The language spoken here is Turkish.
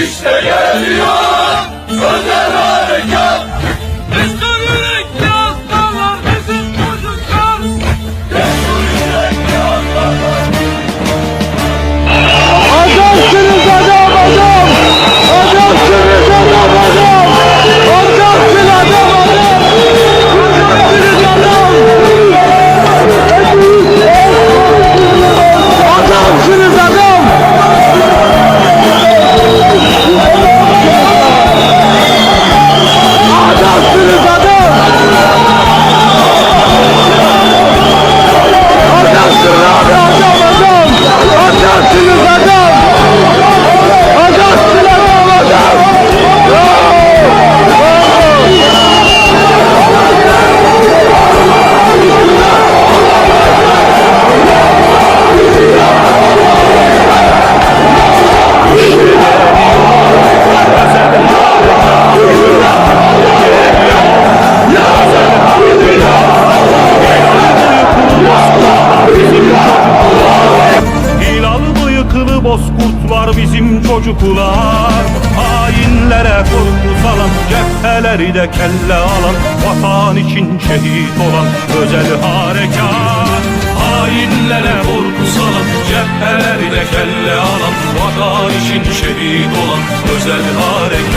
İşte geliyor. Bıyıklı bozkurtlar bizim çocuklar. Hainlere korku salan cepheleri de kelle alan Vatan için şehit olan özel harekat. Hainlere korku salan cepheleri de kelle alan Vatan için şehit olan özel harekat